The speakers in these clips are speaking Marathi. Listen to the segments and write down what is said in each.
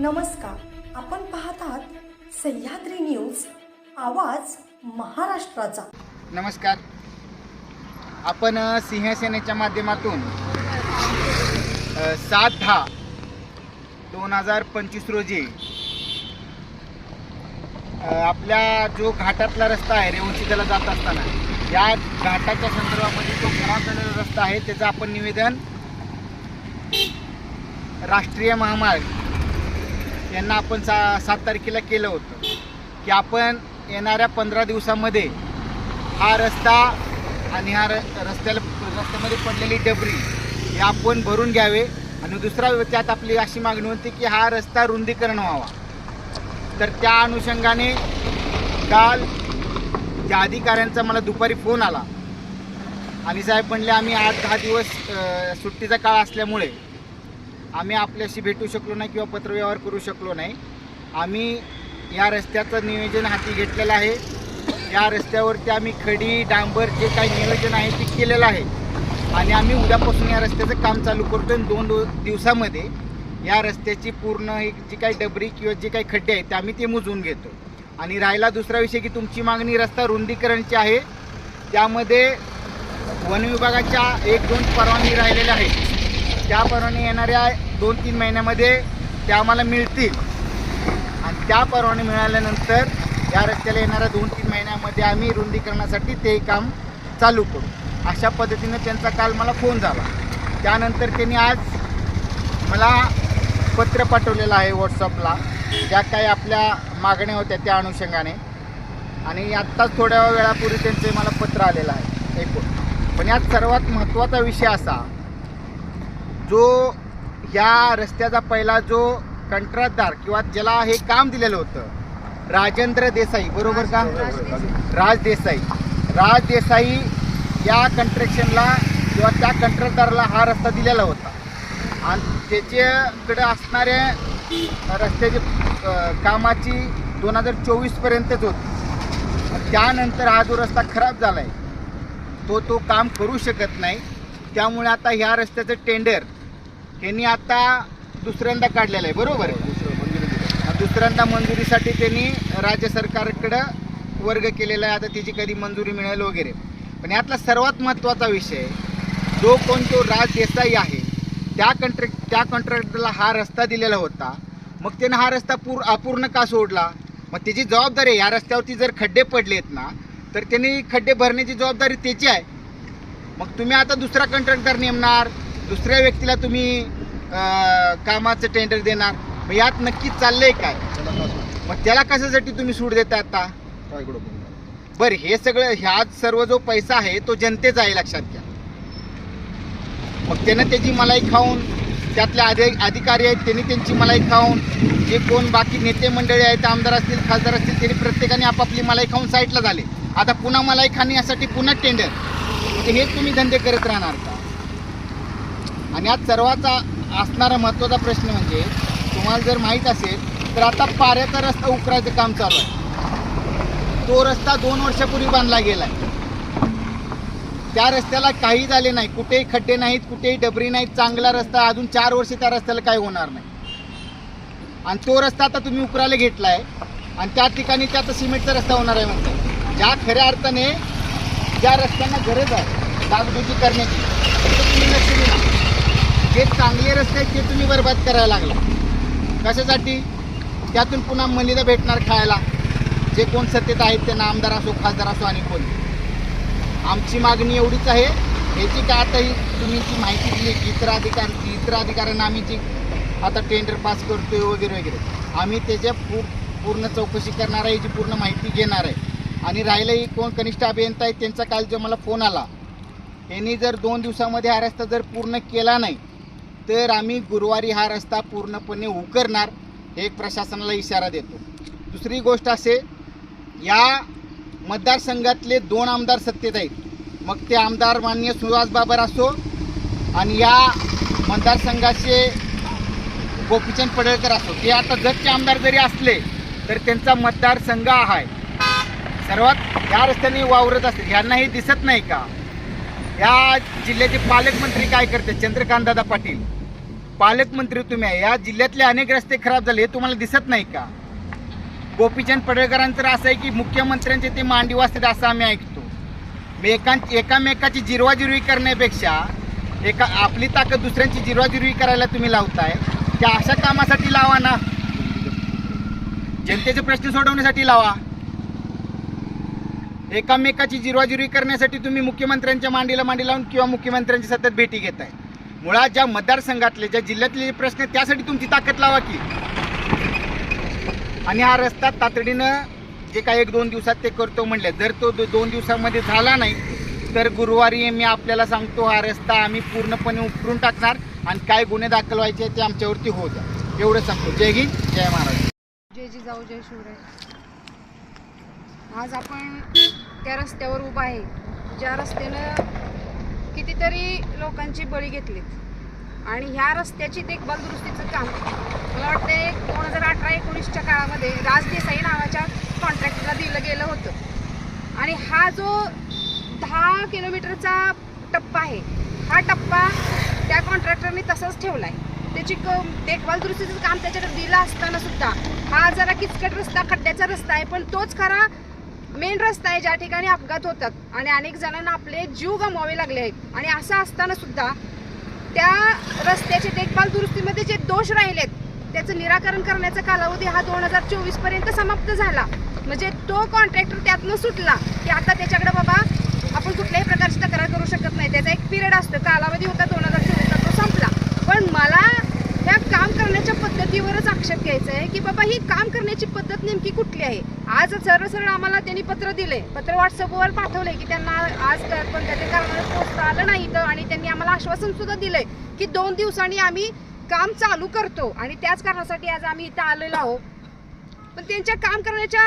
नमस्कार. आपण पाहत आहात सह्याद्री न्यूज आवाज महाराष्ट्राचा. नमस्कार. आपण सिंहसेनेच्या माध्यमातून सात दहा दोन हजार पंचवीस रोजी आपल्या जो घाटातला रस्ता आहे रेवणसिद्धेला जात असताना या घाटाच्या संदर्भामध्ये जो खराब झालेला रस्ता आहे त्याचं आपण निवेदन राष्ट्रीय महामार्ग यांना आपण सा सात तारखेला केलं होतं. की आपण येणाऱ्या पंधरा दिवसामध्ये हा रस्ता आणि हा र रस्त्याला रस्त्यामध्ये पडलेली डबरी हे आपण भरून घ्यावे. आणि दुसरा त्यात आपली अशी मागणी होती की हा रस्ता रुंदीकरण व्हावा. तर त्या अनुषंगाने काल त्या अधिकाऱ्यांचा मला दुपारी फोन आला. आणि साहेब म्हणले आम्ही आठ दहा दिवस सुट्टीचा काळ असल्यामुळे आम्ही आपल्याशी भेटू शकलो नाही किंवा पत्रव्यवहार करू शकलो नाही. आम्ही या रस्त्याचं नियोजन हाती घेतलेलं आहे. या रस्त्यावरती आम्ही खडी डांबर जे काही नियोजन आहे ते केलेलं आहे. आणि आम्ही उद्यापासून या रस्त्याचं काम चालू करतो आणि दोन दिवसामध्ये या रस्त्याची पूर्ण एक जी काही डबरी किंवा जे काही खड्डे आहेत ते आम्ही ते मोजून घेतो. आणि राहिला दुसरा विषय की तुमची मागणी रस्ता रुंदीकरणची आहे. त्यामध्ये वन विभागाच्या एक दोन परवानगी राहिलेल्या आहेत. त्या येणाऱ्या दोन तीन महिन्यामध्ये त्या आम्हाला मिळतील. आणि त्या परवाने मिळाल्यानंतर या रस्त्याला येणाऱ्या दोन तीन महिन्यामध्ये आम्ही रुंदीकरणासाठी ते काम चालू करू. अशा पद्धतीनं त्यांचा काल मला फोन झाला. त्यानंतर त्यांनी आज मला पत्र पाठवलेलं आहे व्हॉट्सअपला ज्या काही आपल्या मागण्या होत्या त्या अनुषंगाने. आणि आत्ताच थोड्या वेळापूर्वी त्यांचे मला पत्र आलेलं आहे. एकूण. पण यात सर्वात महत्त्वाचा विषय असा जो या रस्त्याचा पहिला जो कंत्राटदार किंवा ज्याला हे काम दिलेलं होतं राजेंद्र देसाई बरोबर का? राज देसाई. राज देसाई या कंट्रॅक्शनला किंवा त्या कंत्राटदाराला हा रस्ता दिलेला होता. आणि त्याच्याकडे असणाऱ्या रस्त्याची कामाची दोन हजार चोवीसपर्यंतच होती. त्यानंतर हा जो रस्ता खराब झाला आहे तो तो काम करू शकत नाही. त्यामुळे आता ह्या रस्त्याचं टेंडर यांनी आता दुसऱ्यांदा काढलेलं आहे बरोबर? दुसऱ्यांदा मंजुरीसाठी त्यांनी राज्य सरकारकडं वर्ग केलेला आहे आता त्याची कधी मंजुरी मिळेल वगैरे. पण यातला सर्वात महत्त्वाचा विषय जो कोण तो राज देसाई आहे त्या कंट्रॅक्ट त्या कॉन्ट्रॅक्टरला हा रस्ता दिलेला होता. मग त्यानं हा रस्ता पूर अपूर्ण का सोडला? मग त्याची जबाबदारी आहे या रस्त्यावरती जर खड्डे पडलेत ना तर त्यांनी खड्डे भरण्याची जबाबदारी त्याची आहे. मग तुम्ही आता दुसरा कंत्राटदार नेमणार दुसऱ्या व्यक्तीला तुम्ही कामाचं टेंडर देणार. मग यात नक्की चाललंय काय? मग त्याला कशासाठी तुम्ही सूट देता आता? बरं हे सगळं ह्या सर्व जो पैसा आहे तो जनतेचा आहे लक्षात घ्या. मग त्यानं त्याची मलाई खाऊन त्यातले अधिकारी आहेत त्यांनी त्यांची मलाई खाऊन जे कोण बाकी नेते मंडळी आहेत आमदार असतील खासदार असतील त्यांनी प्रत्येकाने आपापली मलाई खाऊन साईडला झाले. आता पुन्हा मलाई खाण्यासाठी पुन्हा टेंडर म्हणजे हे तुम्ही धंदे करत राहणार का? आणि आज सर्वाचा असणारा महत्त्वाचा प्रश्न म्हणजे तुम्हाला जर माहीत असेल तर आता पाऱ्याचा रस्ता उकरायचं काम चालू आहे. तो रस्ता दोन वर्षापूर्वी बांधला गेला आहे त्या रस्त्याला काही झाले नाही कुठेही खड्डे नाहीत कुठेही डबरी नाहीत चांगला रस्ता अजून चार वर्ष त्या रस्त्याला काही होणार नाही. आणि तो रस्ता आता तुम्ही उकरायला घेतला आहे आणि त्या ठिकाणी त्या आता सिमेंटचा रस्ता होणार आहे म्हणतात ज्या खऱ्या अर्थाने ज्या रस्त्यांना गरज आहे डागडुजी करण्याची तुम्ही लक्ष दिलं जे चांगले रस्ते आहेत ते तुम्ही बरबाद करायला लागला. कशासाठी? त्यातून पुन्हा मलिदा भेटणार खायला जे कोण सत्तेत आहेत त्यांना आमदार असो खासदार असो आणि कोण. आमची मागणी एवढीच आहे. याची काय आता ही तुम्ही जी माहिती दिली की इतर अधिकार इतर अधिकाऱ्यांना आम्ही जी आता टेंडर पास करतोय वगैरे वगैरे आम्ही त्याच्या पू पूर्ण चौकशी करणार आहे याची पूर्ण माहिती घेणार आहे. आणि राहिलंही कोण कनिष्ठ अभियंता आहेत त्यांचा काल जो मला फोन आला यांनी जर दोन दिवसामध्ये हा रस्ता जर पूर्ण केला नाही तर आम्ही गुरुवारी हा रस्ता पूर्णपणे उकरणार हे एक प्रशासनाला इशारा देतो. दुसरी गोष्ट असे या मतदारसंघातले दोन आमदार सत्तेत आहेत. मग ते आमदार मान्य सुहास बाबर असो आणि या मतदारसंघाचे गोपीचंद पडळकर असो ते आता जगचे आमदार जरी असले तर त्यांचा मतदारसंघ आहे. सर्वात या रस्त्याने वावरत असते यांना हे दिसत नाही का? या जिल्ह्याचे पालकमंत्री काय करते? चंद्रकांत दादा पाटील. पालकमंत्री तुम्ही आहे. या जिल्ह्यातले अनेक रस्ते खराब झाले हे तुम्हाला दिसत नाही का? गोपीचंद पडळकरांचं असं आहे की मुख्यमंत्र्यांचे ते मांडी वाचतात असं आम्ही ऐकतो. एकां एकामेकाची जिरवाजिरवी करण्यापेक्षा एका आपली ताकद दुसऱ्यांची जिरवाजिरवी करायला तुम्ही लावताय. त्या अशा कामासाठी लावा ना. जनतेचे प्रश्न सोडवण्यासाठी लावा. एकामेकाची जिरवाजिरवी करण्यासाठी तुम्ही मुख्यमंत्र्यांच्या मांडीला मांडी लावून किंवा मुख्यमंत्र्यांची सतत भेटी घेताय. मुळात ज्या मतदारसंघातले ज्या जिल्ह्यातले जे प्रश्न आहेत त्यासाठी तुमची ताकद लावा की. आणि हा रस्ता तातडीनं जे काही एक दोन दिवसात ते करतो म्हणले जर तो दोन दिवसामध्ये झाला नाही तर गुरुवारी मी आपल्याला सांगतो हा रस्ता आम्ही पूर्णपणे उपटून टाकणार आणि काय गुन्हे दाखल व्हायचे ते आमच्यावरती होत एवढं सांगतो. जय हिंद जय महाराज जय जिजाऊ जय शिवराय. आज आपण त्या रस्त्यावर उभा आहे. ज्या रस्त्यानं कितीतरी लोकांची बळी घेतलीत. आणि ह्या रस्त्याची देखभाल दुरुस्तीचं काम मला वाटते दोन हजार अठरा एकोणीसच्या काळामध्ये राजदेसाई नावाच्या कॉन्ट्रॅक्टरला दिलं गेलं होतं. आणि हा जो दहा किलोमीटरचा टप्पा आहे हा टप्पा त्या कॉन्ट्रॅक्टरने तसाच ठेवला आहे त्याची क देखभाल दुरुस्तीचं काम त्याच्याकडे दिलं असताना सुद्धा हा जरा किचकट रस्ता खड्ड्याचा रस्ता आहे पण तोच खरा मेन रस्ता आहे ज्या ठिकाणी अपघात होतात आणि अनेक जणांना आपले जीव गमवावे लागले आहेत. आणि असं असताना सुद्धा त्या रस्त्याची देखभाल दुरुस्तीमध्ये जे दोष राहिलेत त्याचं निराकरण करण्याचा कालावधी हा दोन हजार चोवीसपर्यंत समाप्त झाला. म्हणजे तो कॉन्ट्रॅक्टर त्यातनं सुटला की आता त्याच्याकडे बाबा आपण कुठल्याही प्रकारची तक्रार करू शकत नाही. त्याचा एक पिरियड असतो. कालावधी होता दोन हजार चोवीसला तो संपला. पण मला काम करण्याच्या पद्धतीवरच आक्षेप घ्यायचा आहे की बाबा ही काम करण्याची पद्धत नेमकी कुठली आहे? आज सरळ सरळ आम्हाला त्यांनी पत्र दिले पत्र व्हॉट्सअपवर पाठवले की त्यांना आज कोणत्या ते कारणाने पोचता आलं नाही इथं आणि त्यांनी आम्हाला आश्वासन सुद्धा दिलंय की दोन दिवसांनी आम्ही काम चालू करतो आणि त्याच कारणासाठी आज आम्ही इथं आलेलो आहोत. पण त्यांच्या काम करण्याच्या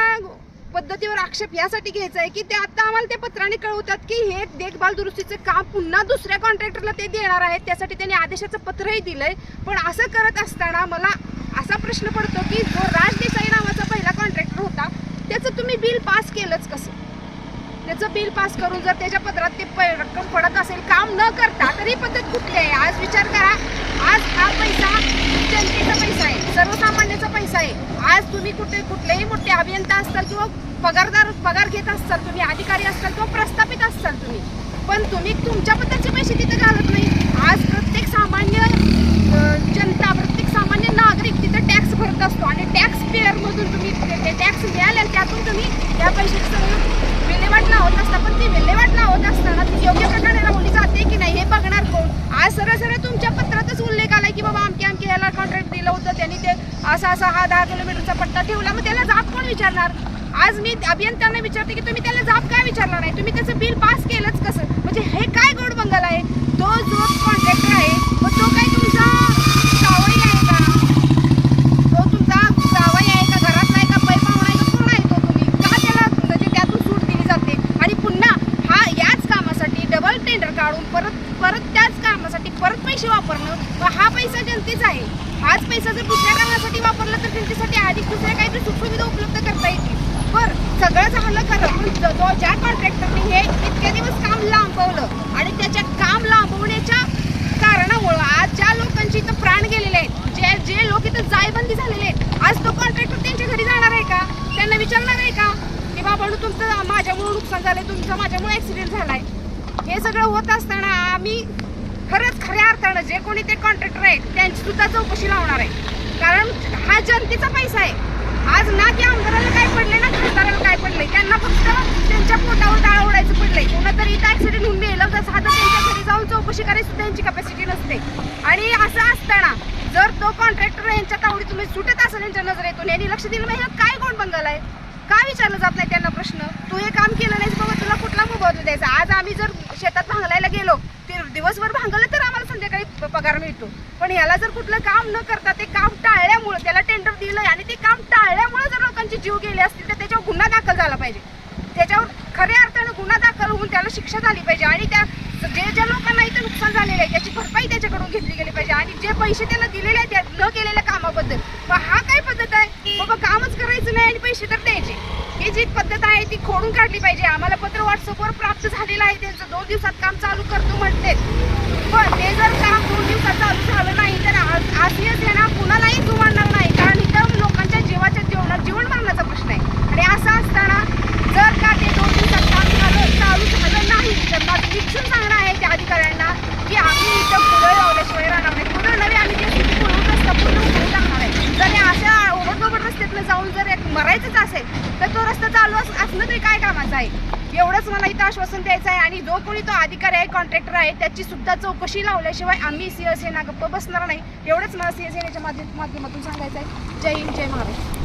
पद्धतीवर आक्षेप यासाठी घ्यायचा आहे की ते आता आम्हाला त्या पत्राने कळवतात की हे देखभाल दुरुस्तीचं काम पुन्हा दुसऱ्या कॉन्ट्रॅक्टरला ते देणार आहेत. त्यासाठी त्यांनी आदेशाचं पत्रही दिलंय. पण असं करत असताना मला असा प्रश्न पडतो की जो राज देसाई नावाचा पहिला कॉन्ट्रॅक्टर होता त्याचं तुम्ही बिल पास केलंच कसं? त्याचं बिल पास करून जर त्याच्या पत्रात ते रक्कम पडत असेल काम न करता तरी पद्धत कुठली आहे? आज विचार करा. आज हा पैसा जनतेचा पैसा आहे सर्वसामान्याचा पैसा आहे. आज तुम्ही कुठे कुठलेही मोठे अभियंता असताल किंवा पगारदार पगार घेत असताल तुम्ही अधिकारी असताल किंवा प्रस्थापित असताल तुम्ही. पण तुम्ही तुमच्या पैसे तिथे घालत नाही. आज प्रत्येक सामान्य जनता प्रत्येक सामान्य नागरिक तिथं टॅक्स भरत असतो आणि टॅक्स पेअरमधून तुम्ही ते टॅक्स मिळाले त्यातून तुम्ही त्या पैशाची सगळं विल्हेवाट लावत असता. पण ती विल्हेवाट लावत असताना ती योग्य प्रकारे लावली जाते की नाही हे बघणार कोण आज सरळ सरळ तुमच्या पत्रातच उल्लेख आलाय की बाबा आमके आमके ह्याला कॉन्ट्रॅक्ट दिलं होतं त्यांनी ते असा असा हा दहा किलोमीटरचा पट्टा ठेवला मग त्याला जाब कोण विचारणार? आज मी अभियंत्यांना विचारते की तुम्ही त्याला जाब काय विचारला नाही? तुम्ही त्याचं बिल पास केलंच कसं? म्हणजे हे काय गोड बंगाल आहे? तो जो सगळं झालं खरं. पण जो ज्या कॉन्ट्रॅक्टरने हे इतके दिवस काम लांबवलं आणि त्याच्या काम लांबवण्याच्या कारणामुळं आज ज्या लोकांची इथं प्राण गेलेले आहेत जे जे लोक इथं जायबंदी झालेले आहेत आज तो कॉन्ट्रॅक्टर त्यांच्या घरी जाणार आहे का? त्यांना विचारणार आहे का? की बाबा तुमचं माझ्यामुळे नुकसान झालं तुमचं माझ्यामुळे ऍक्सिडेंट झालाय. हे सगळं होत असताना आम्ही खरंच खऱ्या अर्थानं जे कोणी ते कॉन्ट्रॅक्टर आहेत त्यांची सुद्धा चौकशी लावणार आहे. कारण हा जनतेचा पैसा आहे. आज ना की आमदाराला काय पडले ना खासदाराला काय पडले त्यांना फक्त त्यांच्या पोटावर टाळा उडायचं पडलंय. कोणातरी इथं ऍक्सिडेंट होऊन गेलं तर साधं त्यांच्या घरी जाऊन चौकशी करायची त्यांची यांची कॅपॅसिटी नसते. आणि असं असताना जर तो कॉन्ट्रॅक्टर यांच्या तावडीतून सुटत असेल यांच्या नजरेतून यांनी लक्ष दिलं नाही हे काय कोण बंगाल आहे? का विचारलं जात नाही त्यांना प्रश्न? तू हे काम केलं नाहीस बाबा तुला कुठला मोबदला द्यायचा? आज आम्ही जर शेतात भांगलायला गेलो ते दिवसभर भांगलं तर आम्हाला संध्याकाळी पगार मिळतो. पण याला जर कुठलं काम न करता ते काम टाळल्यामुळे त्याला टेंडर दिलंय आणि ते काम टाळल्यामुळे जर लोकांचे जीव गेले असतील तर त्याच्यावर गुन्हा दाखल झाला पाहिजे. त्याच्यावर खऱ्या अर्थानं गुन्हा दाखल होऊन त्याला शिक्षा झाली पाहिजे आणि त्या जे ज्या लोकांना इथं नुकसान झालेलं आहे त्याची भरपाई त्याच्याकडून घेतली गेली पाहिजे आणि जे पैसे त्याला दिलेले आहेत त्या न केलेल्या कामाबद्दल. हा काय पद्धत आहे? बाबा कामच करायचं नाही आणि पैसे तर द्यायचे. ही जी पद्धत आहे ती खोडून काढली पाहिजे. आम्हाला पत्र व्हॉट्सअपवर प्राप्त झालेलं आहे त्यांचं. दोन दिवसात काम चालू करतो म्हणते पण ते जर काम दोन दिवसात चालू झालं नाही तर आज आज येणार कुणालाही जुमानणार नाही. कारण इथं लोकांच्या जीवाच्या जीवनात जीवन मारण्याचा प्रश्न आहे. आणि असं असताना जर का ते दोन दिवसात काम झालं चालू झालं नाही तर माझं शिक्षण सांगणं आहे त्या अधिकाऱ्यांना की आम्ही इथं पुढे लावल्याशिवाय राहणार नाही. इथं द्यायचा द्यायचं आहे. आणि जो कोणी तो अधिकारी आहे कॉन्ट्रॅक्टर आहे त्याची सुद्धा चौकशी लावल्याशिवाय आम्ही सिंहसेना गप्प बसणार नाही. एवढंच मला शिवसेनेच्या माध्यमातून सांगायचं आहे. जय हिंद जय महाराष्ट्र.